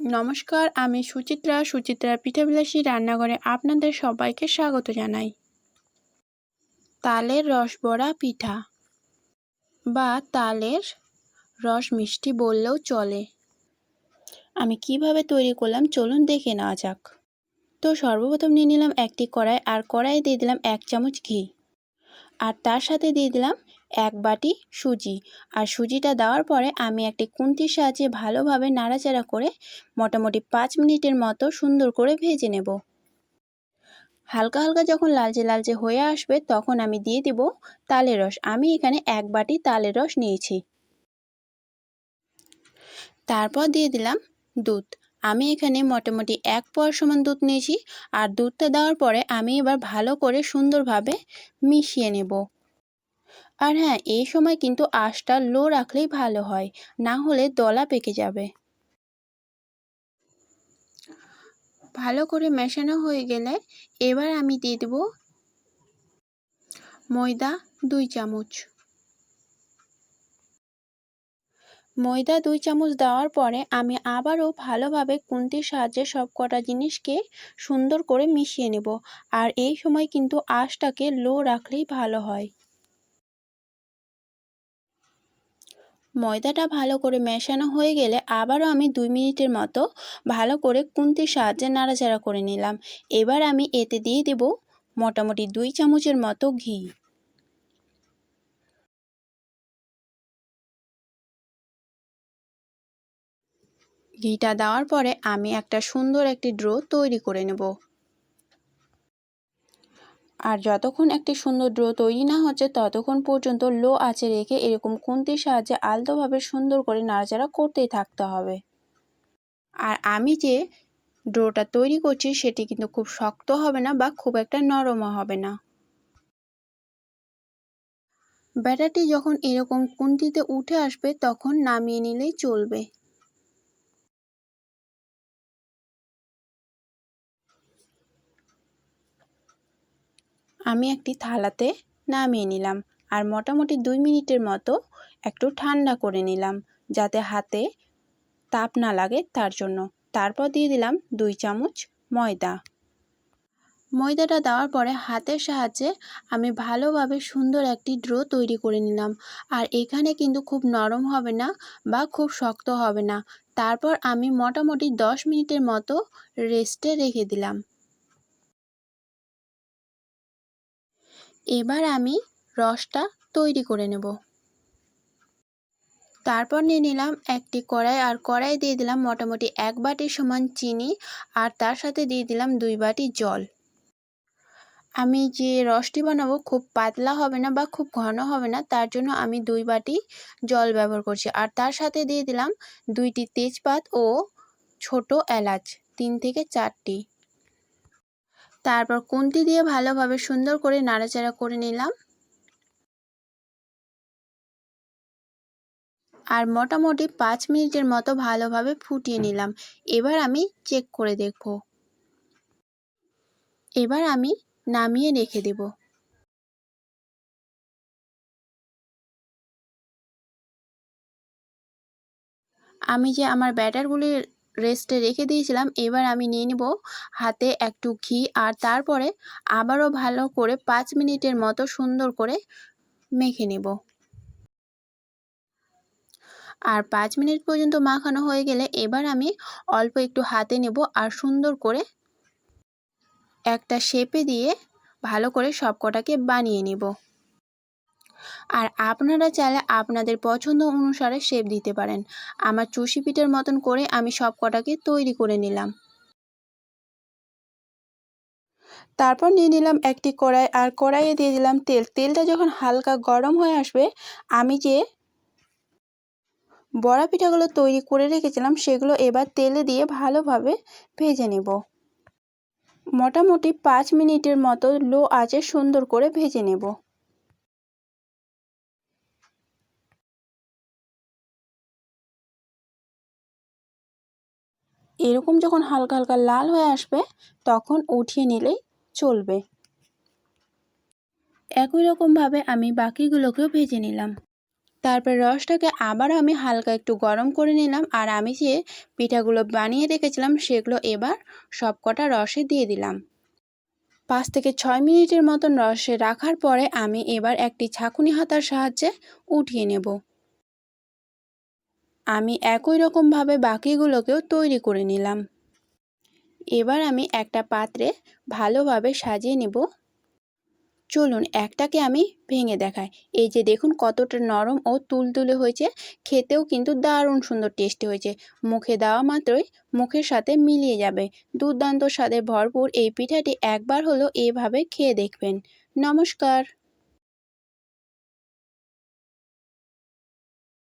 নমস্কার, আমি সুচিত্রা, সুচিত্রার পিঠাবিলাসী রান্নাঘরে আপনাদের সবাইকে স্বাগত জানাই। তালের রসবড়া পিঠা বা তালের রস মিষ্টি বললেও চলে। আমি কীভাবে তৈরি করলাম চলুন দেখে নেওয়া যাক। তো সর্বপ্রথম নিয়ে নিলাম একটি কড়াই আর কড়াইয়ে দিয়ে দিলাম এক চামচ ঘি। আর তার সাথে দিয়ে দিলাম এক বাটি সুজি। আর সুজিটা দেওয়ার পরে আমি একটি কুন্তির সাহায্যে ভালোভাবে নাড়াচাড়া করে মোটামুটি পাঁচ মিনিটের মতো সুন্দর করে ভেজে নেব। হালকা হালকা যখন লালচে লালচে হয়ে আসবে তখন আমি দিয়ে দিব তালের রস। আমি এখানে এক বাটি তালের রস নিয়েছি। তারপর দিয়ে দিলাম দুধ। আমি এখানে মোটামুটি এক পোয়ার সমান দুধ নিয়েছি। আর দুধটা দেওয়ার পরে আমি এবার ভালো করে সুন্দরভাবে মিশিয়ে নেব। আর হ্যাঁ এই সময় কিন্তু আঁশটা লো রাখলেই ভালো হয়, না হলে দলা পেকে যাবে। ভালো করে মেশানো হয়ে গেলে এবার আমি দিয়ে দেব ময়দা দুই চামচ। ময়দা দুই চামচ দেওয়ার পরে আমি আবারও ভালোভাবে কুন্তির সাহায্যে সব কটা জিনিসকে সুন্দর করে মিশিয়ে নেব, আর এই সময় কিন্তু আঁশটাকে লো রাখলেই ভালো হয়। ময়দাটা ভালো করে মেশানো হয়ে গেলে আবারও আমি দুই মিনিটের মতো ভালো করে কুন্তির সাহায্যে নাড়াচাড়া করে নিলাম। এবার আমি এতে দিয়ে দেব মোটামুটি দুই চামচের মতো ঘি। ঘিটা দেওয়ার পরে আমি একটা সুন্দর একটি ড্রো তৈরি করে নেব। আর যতক্ষণ একটি সুন্দর ড্রো তৈরি না হচ্ছে, ততক্ষণ পর্যন্ত লো আঁচে রেখে এরকম খুন্তির সাহায্যে আলতোভাবে সুন্দর করে নাড়াচাড়া করতেই থাকতে হবে। আর আমি যে ড্রোটা তৈরি করছি, সেটি কিন্তু খুব শক্ত হবে না বা খুব একটা নরমও হবে না। ব্যাটারটি যখন এরকম কুন্তিতে উঠে আসবে, তখন নামিয়ে নিলেই চলবে। আমি একটি থালাতে নামিয়ে নিলাম আর মোটামুটি দুই মিনিটের মতো একটু ঠান্ডা করে নিলাম যাতে হাতে তাপ না লাগে তার জন্য। তারপর দিয়ে দিলাম দুই চামচ ময়দা। ময়দাটা দেওয়ার পরে হাতের সাহায্যে আমি ভালোভাবে সুন্দর একটি ড্রো তৈরি করে নিলাম আর এখানে কিন্তু খুব নরম হবে না বা খুব শক্ত হবে না। তারপর আমি মোটামুটি দশ মিনিটের মতো রেস্টে রেখে দিলাম। এবার আমি রসটা তৈরি করে নেব। তারপর নিয়ে নিলাম একটি কড়াই আর কড়াই দিয়ে দিলাম মোটামুটি এক বাটি সমান চিনি আর তার সাথে দিয়ে দিলাম দুই বাটি জল। আমি যে রসটি বানাবো খুব পাতলা হবে না বা খুব ঘন হবে না, তার জন্য আমি দুই বাটি জল ব্যবহার করছি। আর তার সাথে দিয়ে দিলাম দুইটি তেজপাত ও ছোট এলাচ, তিন থেকে চারটি। তারপর কুন্তি দিয়ে ভালোভাবে সুন্দর করে নাড়াচাড়া করে নিলাম। আর মোটামুটি পাঁচ মিনিটের মতো ভালোভাবে ফুটিয়ে নিলাম। এবার আমি চেক করে দেখব। এবার আমি নামিয়ে রেখে দেব। আমি যে আমার ব্যাটারগুলি রেস্টে রেখে দিয়েছিলাম। এবার আমি নিয়ে নেব হাতে একটু ঘি আর তারপরে আবারও ভালো করে পাঁচ মিনিটের মতো সুন্দর করে মেখে নেব। আর পাঁচ মিনিট পর্যন্ত মাখানো হয়ে গেলে এবার আমি অল্প একটু হাতে নেব আর সুন্দর করে একটা শেপে দিয়ে ভালো করে সবকটাকে বানিয়ে নেব। আর আপনারা চাইলে আপনাদের পছন্দ অনুসারে শেপ দিতে পারেন। আমার চুষি পিঠের মতন করে আমি সব কটাকে তৈরি করে নিলাম। তারপর নিয়ে নিলাম একটি কড়াই আর কড়াইয়ে দিয়ে দিলাম তেল। তেলটা যখন হালকা গরম হয়ে আসবে, আমি যে বড়া পিঠাগুলো তৈরি করে রেখেছিলাম, সেগুলো এবার তেলে দিয়ে ভালোভাবে ভেজে নেব। মোটামুটি পাঁচ মিনিটের মতো লো আঁচে সুন্দর করে ভেজে নেব। এরকম যখন হালকা হালকা লাল হয়ে আসবে, তখন উঠিয়ে নিলেই চলবে। একই রকমভাবে আমি বাকিগুলোকেও ভেজে নিলাম। তারপর রসটাকে আবার আমি হালকা একটু গরম করে নিলাম আর আমি যে পিঠাগুলো বানিয়ে রেখেছিলাম, সেগুলো এবার সব কটা রসে দিয়ে দিলাম। পাঁচ থেকে ছয় মিনিটের মতন রসে রাখার পরে আমি এবার একটি ছাকুনি হাতার সাহায্যে উঠিয়ে নেব। আমি একই রকমভাবে বাকিগুলোকেও তৈরি করে নিলাম। এবার আমি একটা পাত্রে ভালোভাবে সাজিয়ে নেব। চলুন একটাকে আমি ভেঙে দেখাই। এই যে দেখুন কতটা নরম ও তুলতুলে হয়েছে। খেতেও কিন্তু দারুণ সুন্দর টেস্টি হয়েছে। মুখে দেওয়া মাত্রই মুখের সাথে মিলিয়ে যাবে। দুর্দান্ত স্বাদে ভরপুর এই পিঠাটি একবার হলো এভাবে খেয়ে দেখবেন। নমস্কার।